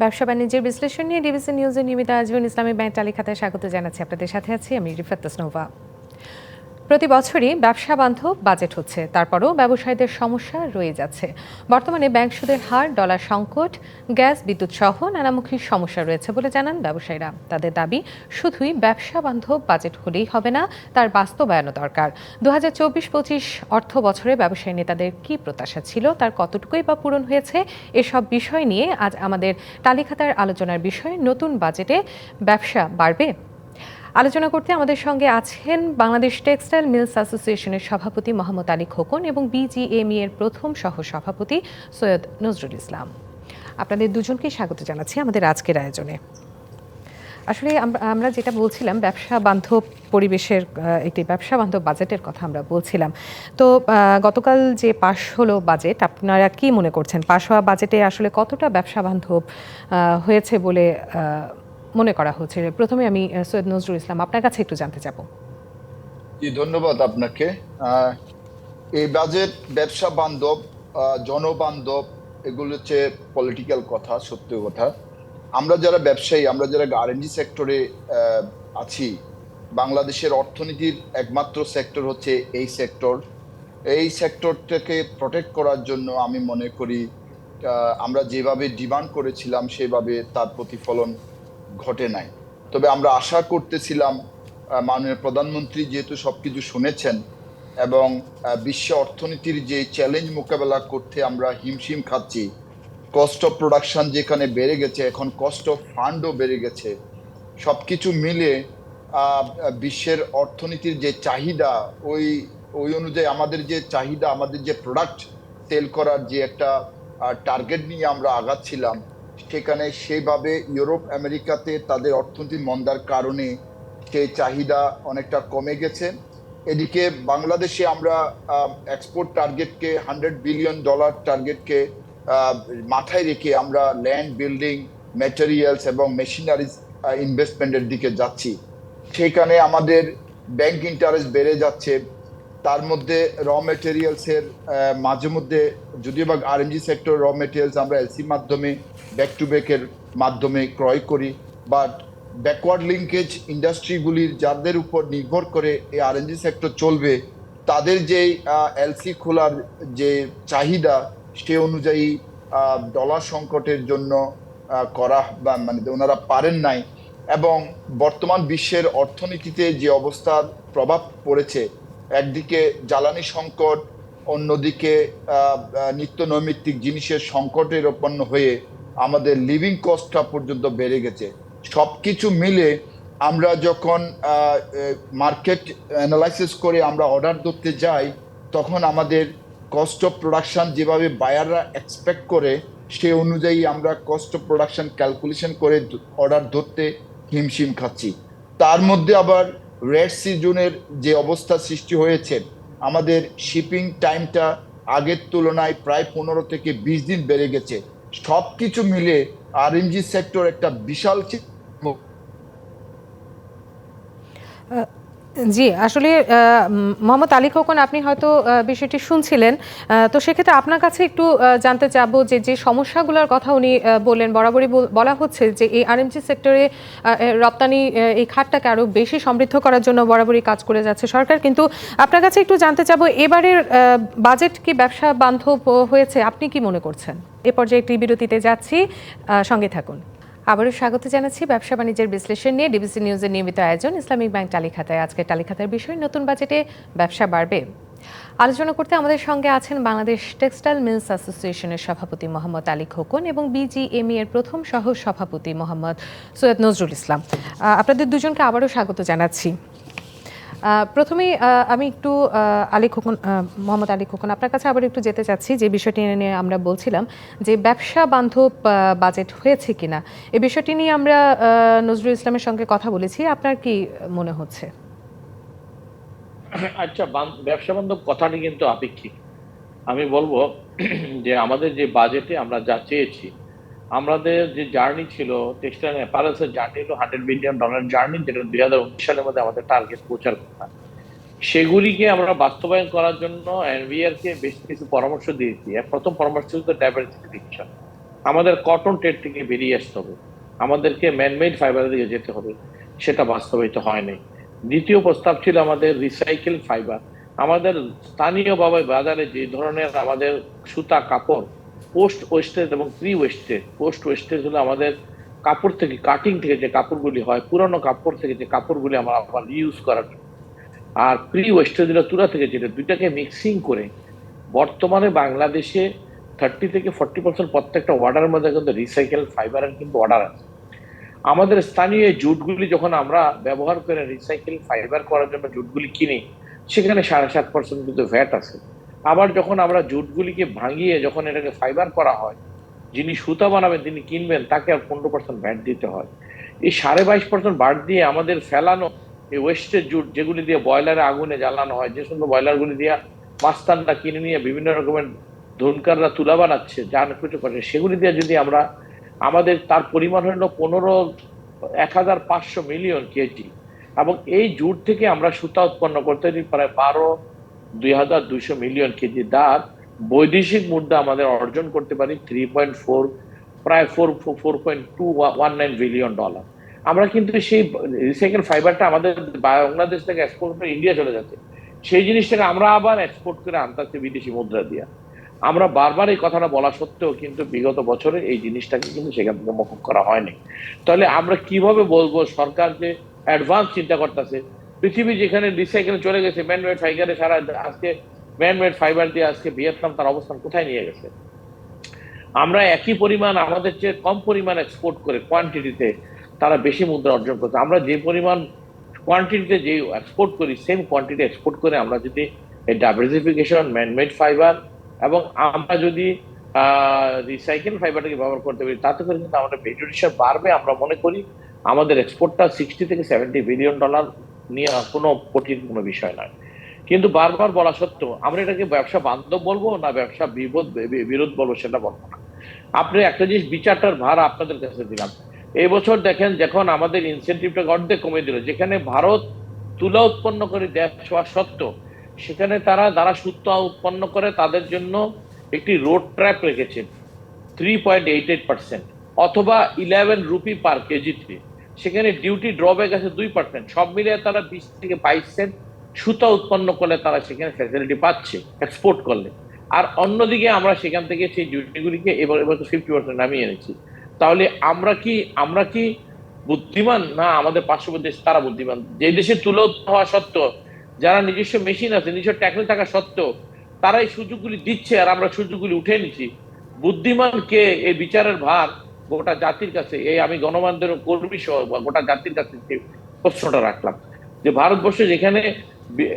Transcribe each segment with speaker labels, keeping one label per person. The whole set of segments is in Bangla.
Speaker 1: ব্যবসা বাণিজ্যের বিশ্লেষণ নিয়ে ডিবিসি নিউজের নিয়মিত আজীবন ইসলামী ব্যাংক তালিকাতে স্বাগত জানাচ্ছি। আপনাদের সাথে আছি আমি রিফাত তাসনোভা। প্রতি বছরই ব্যবসা বান্ধব বাজেট হচ্ছে, তারপরও ব্যবসায়ীদের সমস্যা রয়ে যাচ্ছে। বর্তমানে ব্যাংক সুদের হার, ডলার সংকট, গ্যাস, বিদ্যুৎ সহ নানামুখী সমস্যা রয়েছে বলে জানান ব্যবসায়ীরা। তাদের দাবি, শুধুই ব্যবসা বান্ধব বাজেট হলেই হবে না, তার বাস্তবায়নও দরকার। দু হাজার চব্বিশ পঁচিশ অর্থ বছরে ব্যবসায়ী নেতাদের কি প্রত্যাশা ছিল, তার কতটুকুই বা পূরণ হয়েছে, এসব বিষয় নিয়ে আজ আমাদের তালিকাতার আলোচনার বিষয়, নতুন বাজেটে ব্যবসা বাড়বে? আলোচনা করতে আমাদের সঙ্গে আছেন বাংলাদেশ টেক্সটাইল মিলস অ্যাসোসিয়েশনের সভাপতি মোহাম্মদ আলী খোকন এবং বিজিএমই এর প্রথম সহ সভাপতি সৈয়দ নজরুল ইসলাম। আপনাদের দুজনকে স্বাগত জানাচ্ছি আমাদের আজকের আয়োজনে। আসলে আমরা- যেটা বলছিলাম, ব্যবসা বান্ধব পরিবেশের একটি ব্যবসা বান্ধব বাজেটের কথা আমরা বলছিলাম। তো গতকাল যে পাশ হলো বাজেট, আপনারা কি মনে করছেন? পাশ হওয়া বাজেটে আসলে কতটা ব্যবসা বান্ধব হয়েছে বলে মনে করা হচ্ছে। প্রথমে আমি সৈয়দ নজরুল ইসলাম, আপনার কাছে একটু জানতে যাব
Speaker 2: জি, ধন্যবাদ আপনাকে। এই বাজেট, ব্যবসা বান্ধব জনবান্ধব, এগুলো হচ্ছে পলিটিক্যাল কথা, সত্য কথা। আমরা যারা ব্যবসায়ী, আমরা যারা আরএনজি সেক্টরে আছি, বাংলাদেশের অর্থনীতির একমাত্র সেক্টর হচ্ছে এই সেক্টর এই সেক্টরটাকে প্রোটেক্ট করার জন্য আমি মনে করি আমরা যেভাবে ডিমান্ড করেছিলাম, সেভাবে তার প্রতিফলন ঘটে নাই। তবে আমরা আশা করতেছিলাম মাননীয় প্রধানমন্ত্রী যেহেতু সব কিছু শুনেছেন এবং বিশ্ব অর্থনীতির যে চ্যালেঞ্জ মোকাবেলা করতে আমরা হিমশিম খাচ্ছি কস্ট অফ প্রোডাকশান যেখানে বেড়ে গেছে, এখন কস্ট অফ ফান্ডও বেড়ে গেছে সব কিছু মিলে বিশ্বের অর্থনীতির যে চাহিদা, ওই ওই অনুযায়ী আমাদের যে চাহিদা, আমাদের যে প্রোডাক্ট সেল করার যে একটা টার্গেট নিয়ে আমরা আগাচ্ছিলাম সেখানে সেইভাবে ইউরোপ, আমেরিকাতে তাদের অর্থনীতি মন্দার কারণে সেই চাহিদা অনেকটা কমে গেছে। এদিকে বাংলাদেশে আমরা এক্সপোর্ট টার্গেটকে হান্ড্রেড বিলিয়ন ডলার টার্গেটকে মাথায় রেখে আমরা ল্যান্ড বিল্ডিং ম্যাটেরিয়ালস এবং মেশিনারিজ ইনভেস্টমেন্টের দিকে যাচ্ছি। সেখানে আমাদের ব্যাংক ইন্টারেস্ট বেড়ে যাচ্ছে। তার মধ্যে র মেটেরিয়ালসের মাঝে মধ্যে যদিও বা আরএনজি সেক্টর র মেটেরিয়ালস আমরা এলসি মাধ্যমে ব্যাক টু ব্যাকের মাধ্যমে ক্রয় করি বাট ব্যাকওয়ার্ড লিঙ্কেজ ইন্ডাস্ট্রিগুলির যাদের উপর নির্ভর করে এই আরএনজি সেক্টর চলবে, তাদের যে এলসি খোলার যে চাহিদা, সে অনুযায়ী ডলার সংকটের জন্য করা বা মানে ওনারা পারেন নাই, এবং বর্তমান বিশ্বের অর্থনীতিতে যে অবস্থার প্রভাব পড়েছে একদিকে জ্বালানি সংকট, অন্যদিকে নিত্য নৈমিত্তিক জিনিসের সংকটের ওপন্ন হয়ে আমাদের লিভিং কস্টটা পর্যন্ত বেড়ে গেছে। সব কিছু মিলে আমরা যখন মার্কেট অ্যানালাইসিস করে আমরা অর্ডার ধরতে যাই, তখন আমাদের কস্ট অফ প্রোডাকশান যেভাবে বায়াররা এক্সপেক্ট করে, সে অনুযায়ী আমরা কস্ট অফ প্রোডাকশন ক্যালকুলেশন করে অর্ডার ধরতে হিমশিম খাচ্ছি। তার মধ্যে আবার রেড সিজনের যে অবস্থা সৃষ্টি হয়েছে, আমাদের শিপিং টাইমটা আগের তুলনায় প্রায় পনেরো থেকে বিশ দিন বেড়ে গেছে। সব কিছু মিলে আরএনজি সেক্টর একটা বিশাল
Speaker 1: জি, আসলে মোহাম্মদ আলী খোকন, আপনি হয়তো বিষয়টি শুনছিলেন। তো সেক্ষেত্রে আপনার কাছে একটু জানতে চাবো যে যে সমস্যাগুলোর কথা উনি বললেন, বরাবরই বল- হচ্ছে যে, এই আরএমজি সেক্টরে রপ্তানি এই খাতটাকে আরও বেশি সমৃদ্ধ করার জন্য বরাবরই কাজ করে যাচ্ছে সরকার। কিন্তু আপনার কাছে একটু জানতে চাবো, এবারের বাজেট কি ব্যবসা বান্ধব হয়েছে? আপনি কি মনে করছেন? এ পর্যায়ে একটি বিরতিতে যাচ্ছি সঙ্গে থাকুন। আবারও স্বাগত জানাচ্ছি ব্যবসা বাণিজ্যের বিশ্লেষণ নিয়ে ডিবিসি নিউজের নিয়মিত আয়োজন ইসলামিক ব্যাংক টালিখাতায়। আজকে টালিখাতার বিষয়, নতুন বাজেটে ব্যবসা বাড়বে। আলোচনা করতে আমাদের সঙ্গে আছেন বাংলাদেশ টেক্সটাইল মিলস অ্যাসোসিয়েশনের সভাপতি মোহাম্মদ আলী খোকন এবং বিজিএমই এর প্রথম সহ সভাপতি মোহাম্মদ সৈয়দ নজরুল ইসলাম। আপনাদের দুজনকে আবারও স্বাগত জানাচ্ছি। প্রথমেই আমি একটু আলী খোকন মোহাম্মদ আলী খোকন আপনার কাছে আবার একটু যেতে চাচ্ছি, যে বিষয়টি নিয়ে আমরা বলছিলাম, যে ব্যবসা বান্ধব বাজেট হয়েছে কিনা? এই বিষয়টি নিয়ে আমরা নজরুল ইসলামের সঙ্গে কথা বলেছি, আপনার কি মনে হচ্ছে?
Speaker 3: আচ্ছা ব্যবসা বান্ধব কথাটি কিন্তু আপেক্ষিক। আমি বলব যে আমাদের যে বাজেটে আমরা যা চেয়েছি আমাদের যে জার্নি ছিল টেক্সটাইল অ্যাপারেলসের জার্নি হলো হান্ড্রেড বিলিয়ন ডলার জার্নি, যেটা দুই হাজার উনিশ সালের মধ্যে আমাদের টার্গেট পৌঁছার কথা। সেগুলিকে আমরা বাস্তবায়ন করার জন্য এনভিআর বেশ কিছু পরামর্শ দিয়েছি। প্রথম পরামর্শ হচ্ছে ডাইভার্সিফিকেশন আমাদের কটন ট্রেড থেকে বেরিয়ে আসতে হবে। আমাদেরকে ম্যানমেড ফাইবারের দিকে যেতে হবে। সেটা বাস্তবায়িত হয়নি। দ্বিতীয় প্রস্তাব ছিল আমাদের রিসাইকেল ফাইবার আমাদের স্থানীয়ভাবে বাজারে যে ধরনের আমাদের সুতা কাপড় পোস্ট ওয়েস্টেজ এবং প্রি ওয়েস্টেজ পোস্ট ওয়েস্টেজ হলো আমাদের কাপড় থেকে কাটিং থেকে যে কাপড়গুলি হয়, পুরনো কাপড় থেকে যে কাপড়গুলি আমরা আবার ইউজ করার আর প্রি ওয়েস্টেজ হলো তুলা থেকে যেটা, দুইটাকে মিক্সিং করে বর্তমানে বাংলাদেশে থার্টি থেকে ফোর্টি পার্সেন্ট প্রত্যেকটা ওয়ার্ডারের মধ্যে কিন্তু রিসাইকেল ফাইবারের কিন্তু অর্ডার আছে। আমাদের স্থানীয় জুটগুলি যখন আমরা ব্যবহার করে রিসাইকেল ফাইবার করার জন্য জুটগুলি কিনি, সেখানে সাড়ে সাত পার্সেন্ট কিন্তু ভ্যাট আছে। আবার যখন আমরা জুটগুলিকে ভাঙিয়ে যখন এটাকে ফাইবার করা হয়, যিনি সুতা বানাবেন, তিনি কিনবেন, তাকে আর পনেরো পার্সেন্ট ভ্যাট দিতে হয়। এই সাড়ে বাইশ পার্সেন্ট বাদ দিয়ে আমাদের ফেলানো এই ওয়েস্টের জুট যেগুলি দিয়ে বয়লারে আগুনে জ্বালানো হয়, যে সমস্ত বয়লারগুলি দিয়ে মাস্তানরা কিনে নিয়ে বিভিন্ন রকমের ধনকাররা তুলা বানাচ্ছে যা কিছু করে, সেগুলি দিয়ে যদি আমরা আমাদের তার পরিমাণ হলো পনেরো, এক হাজার পাঁচশো মিলিয়ন কেজি। এবং এই জুট থেকে আমরা সুতা উৎপন্ন করতে পারি প্রায় বারো দুই হাজার দুইশো মিলিয়ন কেজি দাঁত বৈদেশিক মুদ্রা আমাদের অর্জন করতে পারি থ্রি পয়েন্ট ফোর প্রায় four four point two one nine billion dollar আমরা কিন্তু সেই রিসাইকেল ফাইবারটা আমাদের বাংলাদেশ থেকে এক্সপোর্ট করে ইন্ডিয়া চলে যাচ্ছে। সেই জিনিসটাকে আমরা আবার এক্সপোর্ট করে আনতে বিদেশি মুদ্রা দিয়ে। আমরা বারবার এই কথাটা বলা সত্ত্বেও কিন্তু বিগত বছরে এই জিনিসটাকে কিন্তু সেখান থেকে মকুব করা হয়নি। তাহলে আমরা কীভাবে বলব সরকার যে অ্যাডভান্স চিন্তা করতেছে? পৃথিবী যেখানে রিসাইকেল চলে গেছে ম্যানমেড ফাইবারে সারা আজকে ম্যানমেড ফাইবার দিয়ে আজকে ভিয়েতনাম তার অবস্থান কোথায় নিয়ে গেছে? আমরা একই পরিমাণ আমাদের চেয়ে কম পরিমাণ এক্সপোর্ট করে কোয়ান্টিটিতে তারা বেশি মুদ্রা অর্জন করছে। আমরা যে পরিমাণ কোয়ান্টিটিতে যে এক্সপোর্ট করি সেম কোয়ান্টিটি এক্সপোর্ট করে আমরা যদি এই ডাইভার্সিফিকেশন ম্যানমেড ফাইবার এবং আমরা যদি রিসাইকেল ফাইবারটাকে ব্যবহার করতে পারি, তাতে করে কিন্তু আমাদের ভেজুরিশন বাড়বে। আমরা মনে করি আমাদের এক্সপোর্টটা সিক্সটি থেকে সেভেন্টি বিলিয়ন ডলার নিয়ে কোনো কঠিন কোনো বিষয় নয়। কিন্তু বারবার বলা সত্ত্বেও আমরা এটাকে ব্যবসা বান্ধব বলব না ব্যবসা বিরোধ বিরোধ বলব সেটা বলব না। আপনি একটা জিনিস বিচারটার ভার আপনাদের কাছে দিলাম। এই বছর দেখেন যখন আমাদের ইনসেন্টিভটা অর্ধেক কমে দিল, যেখানে ভারত তুলা উৎপন্ন করে দেশ হওয়া সত্ত্বেও, সেখানে তারা, যারা সুতা উৎপন্ন করে তাদের জন্য একটি রোড ট্র্যাপ রেখেছে three point eight eight percent অথবা ইলেভেন রুপি পার কেজিতে সেখানে ডিউটি ড্রব্যাক আছে দুই পার্সেন্ট সব মিলিয়ে তারা বিশ থেকে বাইশ সেন্ট সুতা উৎপন্ন করলে তারা সেখানে ফ্যাসিলিটি পাচ্ছে এক্সপোর্ট করলে। আর অন্যদিকে আমরা সেখান থেকে সেই ডিউটিগুলিকে এবার এবার তো ফিফটি পার্সেন্ট নামিয়ে এনেছি। তাহলে আমরা কি আমরা কি বুদ্ধিমান? না, আমাদের পার্শ্ববর্তী দেশ তারা বুদ্ধিমান। যে দেশে তুলে হওয়া সত্ত্বেও, যারা নিজস্ব মেশিন আছে, নিজস্ব ট্যাকল থাকা সত্ত্বেও তারা এই সুযোগগুলি দিচ্ছে আর আমরা সুযোগগুলি উঠে নিচ্ছি। বুদ্ধিমান কে? এই বিচারের ভার গোটা জাতির কাছে, এই আমি গণমাধ্যমের কর্মী সহ গোটা জাতির কাছে প্রশ্নটা রাখলাম, যে ভারতবর্ষে যেখানে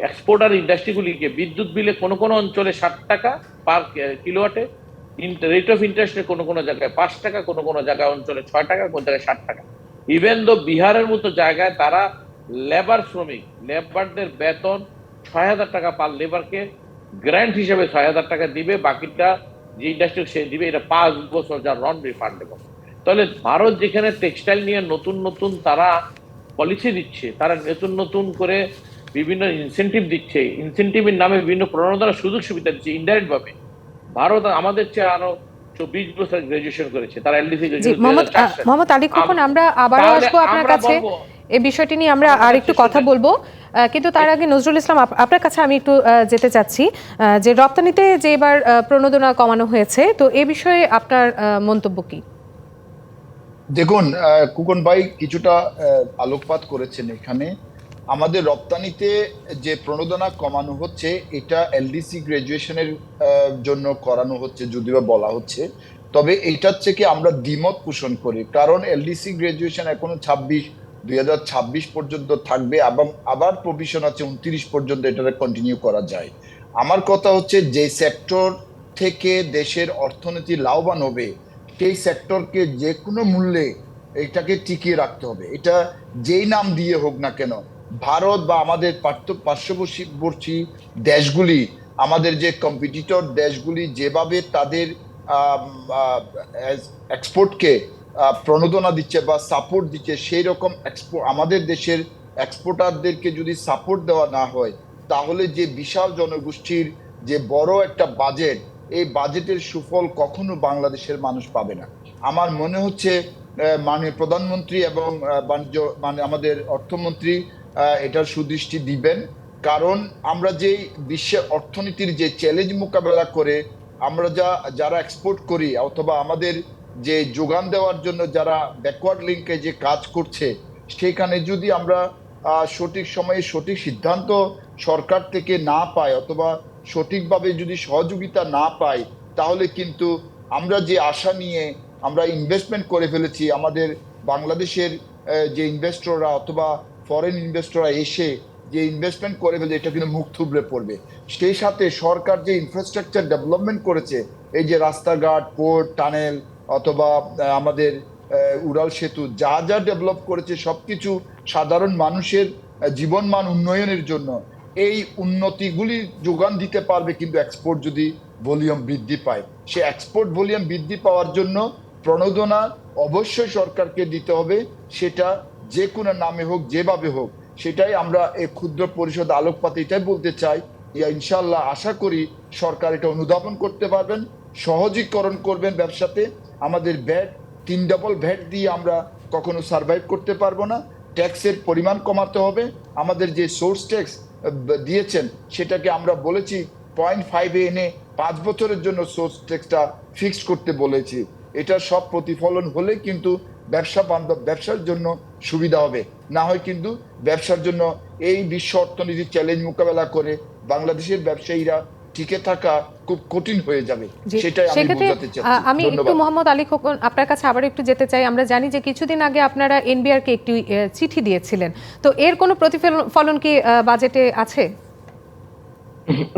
Speaker 3: এক্সপোর্টার ইন্ডাস্ট্রিগুলিকে বিদ্যুৎ বিলে কোনো কোনো অঞ্চলে ষাট টাকা পার কিলোওয়াটে রেট অফ ইন্টারেস্টে কোনো কোনো জায়গায় পাঁচ টাকা, কোনো কোনো জায়গায় অঞ্চলে ছয় টাকা, কোনো জায়গায় ষাট টাকা। ইভেন দো বিহারের মতো জায়গায় তারা লেবার শ্রমিক লেবারদের বেতন ছয় হাজার টাকা পার লেবারকে গ্র্যান্ট হিসেবে ছয় হাজার টাকা দিবে, বাকিটা যে ইন্ডাস্ট্রি সে দিবে, এটা পাঁচ বছর যা নন রিফান্ডেবল তাহলে ভারত যেখানে টেক্সটাইল নিয়ে নতুন নতুন তারা পলিসি দিচ্ছে তারা নতুন নতুন করে বিভিন্ন ইনসেন্টিভ দিচ্ছে ইনসেন্টিভের নামে বিভিন্ন প্রণোদনার সুযোগ সুবিধা দিচ্ছে ইনডাইরেক্ট ভাবে। ভারত আমাদের চেয়ে আরও চব্বিশ বছর গ্রাজুয়েশন করেছে তারা এলডিসি
Speaker 1: মোহাম্মদ আলী খোকন আমরা আবারও আসব আপনার কাছে। এই বিষয়টি নিয়ে আমরা আর একটু কথা বলব। কিন্তু তার আগে নজরুল ইসলাম আপনার কাছে আমি একটু যেতে চাচ্ছি। যে রপ্তানিতে যে এবার প্রণোদনা কমানো হয়েছে তো এ বিষয়ে আপনার মন্তব্য কি?
Speaker 2: দেখুন কুকন ভাই কিছুটা আলোকপাত করেছেন এখানে। আমাদের রপ্তানিতে যে প্রণোদনা কমানো হচ্ছে, এটা এলডিসি গ্রাজুয়েশনের জন্য করানো হচ্ছে, যদিও বলা হচ্ছে। তবে এটার থেকে আমরা দ্বিমত পোষণ করি, কারণ এলডিসি গ্রাজুয়েশন এখনও ছাব্বিশ, দুই হাজার ছাব্বিশ পর্যন্ত থাকবে, এবং আবার প্রভিশন আছে উনত্রিশ পর্যন্ত এটাকে কন্টিনিউ করা যায়। আমার কথা হচ্ছে, যে সেক্টর থেকে দেশের অর্থনীতি লাভবান হবে সেই সেক্টরকে যে কোনো মূল্যে এটাকে টিকিয়ে রাখতে হবে। এটা যেই নাম দিয়ে হোক না কেন, ভারত বা আমাদের পার্শ্ববর্তী দেশগুলি, আমাদের যে কম্পিটিটর দেশগুলি যেভাবে তাদের এক্সপোর্টকে প্রণোদনা দিচ্ছে বা সাপোর্ট দিচ্ছে সেই রকম এক্সপো আমাদের দেশের এক্সপোর্টারদেরকে যদি সাপোর্ট দেওয়া না হয়, তাহলে যে বিশাল জনগোষ্ঠীর যে বড় একটা বাজেট এই বাজেটের সুফল কখনো বাংলাদেশের মানুষ পাবে না। আমার মনে হচ্ছে মাননীয় প্রধানমন্ত্রী এবং বাণিজ্য মানে আমাদের অর্থমন্ত্রী এটার সুদৃষ্টি দিবেন। কারণ আমরা যে বিশ্বের অর্থনীতির যে চ্যালেঞ্জ মোকাবেলা করে আমরা যা, যারা এক্সপোর্ট করি অথবা আমাদের যে যোগান দেওয়ার জন্য যারা ব্যাকওয়ার্ড লিঙ্কে যে কাজ করছে সেখানে যদি আমরা সঠিক সময়ে সঠিক সিদ্ধান্ত সরকার থেকে না পাই অথবা সঠিকভাবে যদি সহযোগিতা না পাই, তাহলে কিন্তু আমরা যে আশা নিয়ে আমরা ইনভেস্টমেন্ট করে ফেলেছি, আমাদের বাংলাদেশের যে ইনভেস্টররা অথবা ফরেন ইনভেস্টররা এসে যে ইনভেস্টমেন্ট করে ফেলে এটা কিন্তু মুখ থুবড়ে পড়বে। সেই সাথে সরকার যে ইনফ্রাস্ট্রাকচার ডেভেলপমেন্ট করেছে, এই যে রাস্তাঘাট পোর্ট টানেল অথবা আমাদের উড়াল সেতু, যা যা ডেভেলপ করেছে সব কিছু সাধারণ মানুষের জীবনমান উন্নয়নের জন্য এই উন্নতিগুলি যোগান দিতে পারবে, কিন্তু এক্সপোর্ট যদি ভলিউম বৃদ্ধি পায়। সে এক্সপোর্ট ভলিউম বৃদ্ধি পাওয়ার জন্য প্রণোদনা অবশ্যই সরকারকে দিতে হবে। সেটা যে কোনো নামে হোক, যেভাবে হোক, সেটাই আমরা এই ক্ষুদ্র পরিষদ আলোকপাতে এটাই বলতে চাই ইনশাল্লাহ আশা করি সরকার এটা অনুধাবন করতে পারবেন, সহজীকরণ করবেন ব্যবসাতে। আমাদের ভ্যাট তিন ডবল ভ্যাট দিয়ে আমরা কখনো সার্ভাইভ করতে পারব না। ট্যাক্সের পরিমাণ কমাতে হবে। আমাদের যে সোর্স ট্যাক্স দিয়েছেন, সেটাকে আমরা বলেছি পয়েন্ট ফাইভে এনে পাঁচ বছরের জন্য সোর্স ট্যাক্সটা ফিক্সড করতে বলেছি। এটা সব প্রতিফলন হলে কিন্তু ব্যবসা বান্ধব, ব্যবসার জন্য সুবিধা হবে। না হয় কিন্তু ব্যবসার জন্য এই বিশ্ব অর্থনীতির চ্যালেঞ্জ মোকাবেলা করে বাংলাদেশের ব্যবসায়ীরা টিকে থাকা খুব কঠিন হয়ে যাবে সেটাই আমি বোঝাতে চাচ্ছি।
Speaker 1: আমি একটু মোহাম্মদ আলী খোকন আপনার কাছে আবার একটু যেতে চাই। আমরা জানি যে কিছুদিন আগে আপনারা এনবিআর কে একটি চিঠি দিয়েছিলেন। তো এর কোনো প্রতিফলন ফলন কি বাজেটে আছে?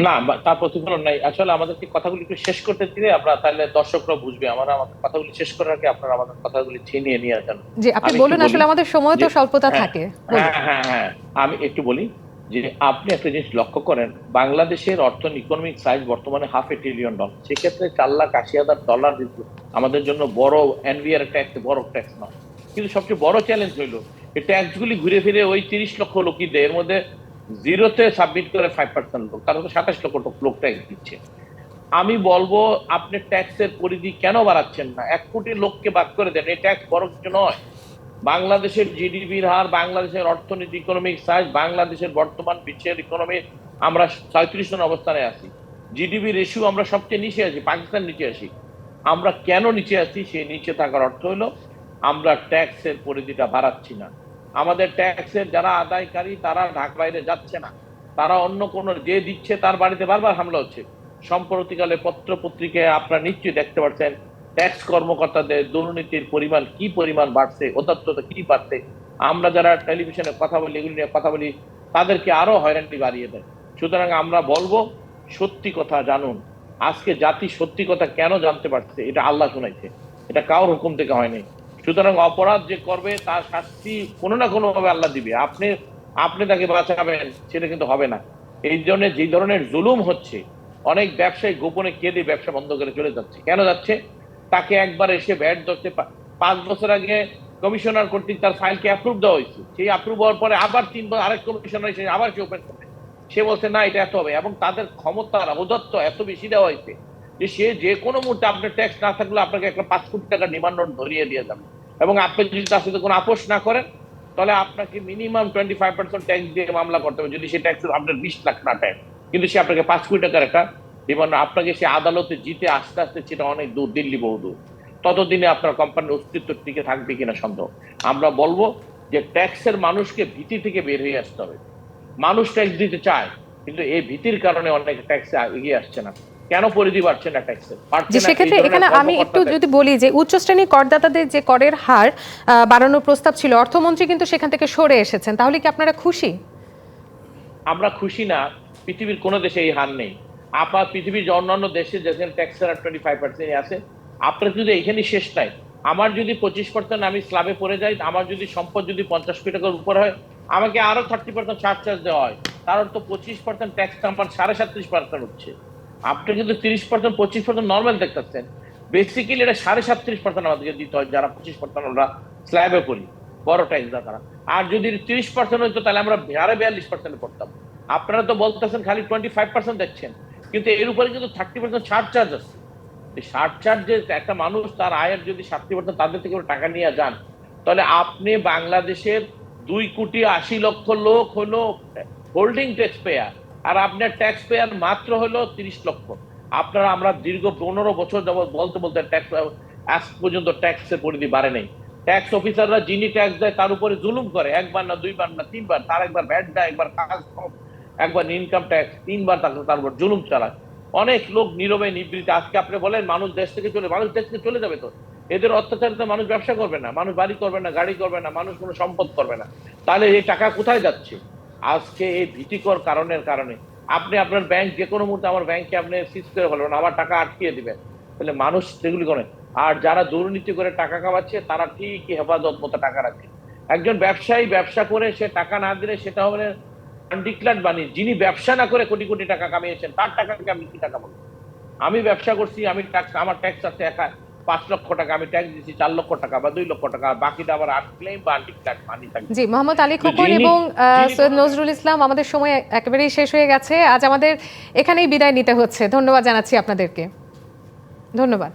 Speaker 3: না তার প্রতিফলন নাই। আসলে আমাদেরকে কথাগুলি একটু শেষ করতে দিলে আমরা তাহলে দর্শকরা বুঝবে। আমরা আমাদের কথাগুলি শেষ করার আগে আপনারা আমাদের কথাগুলি ছিনিয়ে নিয়ে যান।
Speaker 1: যে আপনি বলুন আসলে আমাদের সময় তো স্বল্পতা
Speaker 3: হ্যাঁ,
Speaker 1: থাকে।
Speaker 3: হ্যাঁ হ্যাঁ হ্যাঁ আমি একটু বলি। যে আপনি একটা জিনিস লক্ষ্য করেন, বাংলাদেশের অর্থ ইকোনমিক সাইজ বর্তমানে হাফ এ ট্রিলিয়ন ডলার সেক্ষেত্রে চার লাখ আশি হাজার ডলার আমাদের জন্য বড় এনবিআর ট্যাক্স বড় ট্যাক্স নয়। কিন্তু সবচেয়ে বড় চ্যালেঞ্জ হইল, এই ট্যাক্সগুলি ঘুরে ফিরে ওই তিরিশ লক্ষ লোকই দেয়। এর মধ্যে জিরোতে সাবমিট করে ফাইভ পার্সেন্ট লোক তার মধ্যে সাতাশ লক্ষ লোক ট্যাক্স দিচ্ছে। আমি বলব, আপনি ট্যাক্সের পরিধি কেন বাড়াচ্ছেন না? এক কোটি লোককে বাদ করে দেন, এই ট্যাক্স বড় কিছু নয়। বাংলাদেশের জিডিপির হার, বাংলাদেশের অর্থনীতি ইকোনমিক সাইজ বাংলাদেশের বর্তমান বিশ্বের ইকোনমি আমরা ছয়ত্রিশ জন অবস্থানে আছি। জিডিপি রেশিও আমরা সবচেয়ে নিচে আছি, পাকিস্তান নিচে আছি। আমরা কেন নিচে আছি, সেই নিচে থাকার অর্থ হলো, আমরা ট্যাক্সের পরিধিটা বাড়াচ্ছি না। আমাদের ট্যাক্সের যারা আদায়কারী, তারা ঢাক বাইরে যাচ্ছে না। তারা অন্য কোনো যে দিচ্ছে, তার বাড়িতে বারবার হামলা হচ্ছে। সম্প্রতিকালে পত্র পত্রিকায় আপনারা নিশ্চয়ই দেখতে পাচ্ছেন ট্যাক্স কর্মকর্তাদের দুর্নীতির পরিমাণ, কি পরিমাণ বাড়ছে অদত্ততা কি বাড়ছে, আমরা যারা টেলিভিশনে কথা বলি, এগুলি নিয়ে কথা বলি, তাদেরকে আরও হয়রানি বাড়িয়ে দেয়। সুতরাং আমরা বলব, সত্যি কথা জানুন। আজকে জাতি সত্যি কথা কেন জানতে পারছে, এটা আল্লাহ শুনাইছে। এটা কারোর হুকুম থেকে হয়নি। সুতরাং অপরাধ যে করবে, তার শাস্তি কোনো না কোনো ভাবে আল্লাহ দিবে। আপনি আপনি তাকে বাঁচাবেন, সেটা কিন্তু হবে না। এই জন্য যে ধরনের জুলুম হচ্ছে, অনেক ব্যবসায়ী গোপনে কেঁদে ব্যবসা বন্ধ করে চলে যাচ্ছে। কেন যাচ্ছে? তাকে একবার এসে ব্যাট ধরতে পাঁচ বছর আগে কমিশনার কর্তৃক তার ফাইলকে অ্যাপ্রুভ দেওয়া হয়েছে। সেই অ্যাপ্রুভ হওয়ার পরে আবার তিন বছর আরেক কমিশনার এসে আবার সে ওপেন করবে সে বলছে, না, এটা এত হবে। এবং তাদের ক্ষমতা ঔদত্ত এত বেশি দেওয়া হয়েছে যে সে যে কোনো মুহূর্তে আপনার ট্যাক্স না থাকলে আপনাকে একটা পাঁচ কোটি টাকা ডিমান্ড নোট ধরিয়ে দিয়ে যাবে। এবং আপনি যদি তার সাথে কোনো আপোষ না করেন, তাহলে আপনাকে minimum twenty five percent tax দিয়ে মামলা করতে হবে। যদি সে ট্যাক্স আপনার বিশ লাখ না ট্যাক্স কিন্তু সে আপনাকে পাঁচ কোটি টাকার একটা ডিমান্ড আপনাকে সে আদালতে জিতে আস্তে আস্তে সেটা অনেক দূর দিল্লি বহুদূর ততদিনে আপনার কোম্পানির অস্তিত্ব টিকে থাকবে কিনা সন্দেহ। আমরা বলব যে ট্যাক্সের মানুষকে ভীতি থেকে বের হয়ে আসতে হবে। মানুষ ট্যাক্স দিতে চায় কিন্তু এই ভীতির কারণে অনেক ট্যাক্সে এগিয়ে আসছে না। কেন পরিধি বাড়ছে না ট্যাক্সের
Speaker 1: যে সেক্ষেত্রে এখানে আমি একটু যদি বলি যে উচ্চ শ্রেণির করদাতাদের যে করের হার বাড়ানোর প্রস্তাব ছিল অর্থমন্ত্রী কিন্তু সেখান থেকে সরে এসেছেন তাহলে কি আপনারা খুশি?
Speaker 3: আমরা খুশি না পৃথিবীর কোনো দেশে এই হার নেই। আপনার পৃথিবীর যে অন্যান্য দেশে যেখানে ট্যাক্স আর টোয়েন্টি ফাইভ পার্সেন্ট আছে, আপনার যদি এখানে শেষ নাই, আমার যদি পঁচিশ পার্সেন্ট আমি স্ল্যাবে পড়ে যাই, আমার যদি সম্পদ যদি পঞ্চাশ কোটি টাকার উপর হয়, আমাকে আরও থার্টি পার্সেন্ট চার্জ চার্জ দেওয়া হয়। কারণ তো পঁচিশ পার্সেন্ট ট্যাক্স আমার সাড়ে সাতত্রিশ পার্সেন্ট হচ্ছে আপনি কিন্তু তিরিশ পার্সেন্ট পঁচিশ পার্সেন্ট নর্মাল দেখতেছেন। বেসিক্যালি এটা সাড়ে সাতত্রিশ পার্সেন্ট আমাদেরকে দিতে হয়, যারা পঁচিশ পার্সেন্ট আমরা স্ল্যাবে করি বড় ট্যাক্স দেয় তারা। আর যদি তিরিশ পার্সেন্ট হইতো তাহলে আমরা সাড়ে বিয়াল্লিশ পার্সেন্ট পড়তাম। আপনারা তো বলতেছেন খালি টোয়েন্টি ফাইভ পার্সেন্ট দেখছেন। কিন্তু এর উপরে কিন্তু থার্টি পার্সেন্ট ছাড় চার্জ আছে। ষাট ষাট যে একটা মানুষ তার আয়ের যদি ষাটটি পার্সেন্ট তাদের থেকে টাকা নিয়ে যান, তাহলে আপনি বাংলাদেশের দুই কোটি আশি লক্ষ লোক হলো হোল্ডিং ট্যাক্স পেয়ার আর আপনার ট্যাক্স পেয়ার মাত্র হলো তিরিশ লক্ষ। আপনারা আমরা দীর্ঘ পনেরো বছর যাবৎ বলতে বলতে ট্যাক্স আজ পর্যন্ত ট্যাক্সের পরিধি বাড়ে নেই। ট্যাক্স অফিসাররা যিনি ট্যাক্স দেয় তার উপরে জুলুম করে, একবার না দুইবার না তিনবার, তার একবার ভ্যাট দেয় একবার কাজ একবার ইনকাম ট্যাক্স তিনবার তাকে তার উপর জুলুম চালায়। অনেক লোক নীরবে নিবৃত্তি আজকে আপনি বলেন, মানুষ দেশ থেকে চলে মানুষ দেশ থেকে চলে যাবে তো? এদের অত্যাচারিত মানুষ ব্যবসা করবে না, মানুষ বাড়ি করবে না, গাড়ি করবে না, মানুষ কোনো সম্পদ করবে না। তাহলে এই টাকা কোথায় যাচ্ছে? আজকে এই ভীতিকর কারণের কারণে। আপনি আপনার ব্যাংক যে কোনো মুহূর্তে আমার ব্যাংকে আপনি সিজ করে ফেলবেন, আমার টাকা আটকিয়ে দিবেন। তাহলে মানুষ সেগুলি করে। আর যারা দুর্নীতি করে টাকা কামাচ্ছে, তারা ঠিকই হেফাজত মতো টাকা রাখে। একজন ব্যবসায়ী ব্যবসা করে, সে টাকা না দিলে সেটা হবে আনডিক্লার্ড বাণী যিনি ব্যবসা না করে কোটি কোটি টাকা কামিয়েছেন তার টাকা থেকে আমি কি টাকা বলব? আমি ব্যবসা করছি আমি ট্যাক্স আমার ট্যাক্স আছে একা পাঁচ লক্ষ টাকা আমি ট্যাক্স দিচ্ছি চার লক্ষ টাকা বা দুই লক্ষ টাকা বাকিটা আবার আনক্লেম বা আনডিক্লার্ড মানি থাকে
Speaker 1: জি মোহাম্মদ আলী খোকন এবং সৈয়দ নজরুল ইসলাম আমাদের সময় একেবারেই শেষ হয়ে গেছে। আজ আমাদের এখানেই বিদায় নিতে হচ্ছে। ধন্যবাদ জানাচ্ছি আপনাদেরকে। ধন্যবাদ।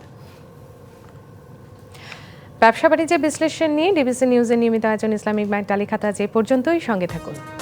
Speaker 1: ব্যবসা বাণিজ্যের বিশ্লেষণ নিয়ে ডিবিসি নিউজের নিয়মিত আয়োজন ইসলামিক ব্যাংক তালিখাতা যে পর্যন্তই। সঙ্গে থাকুন।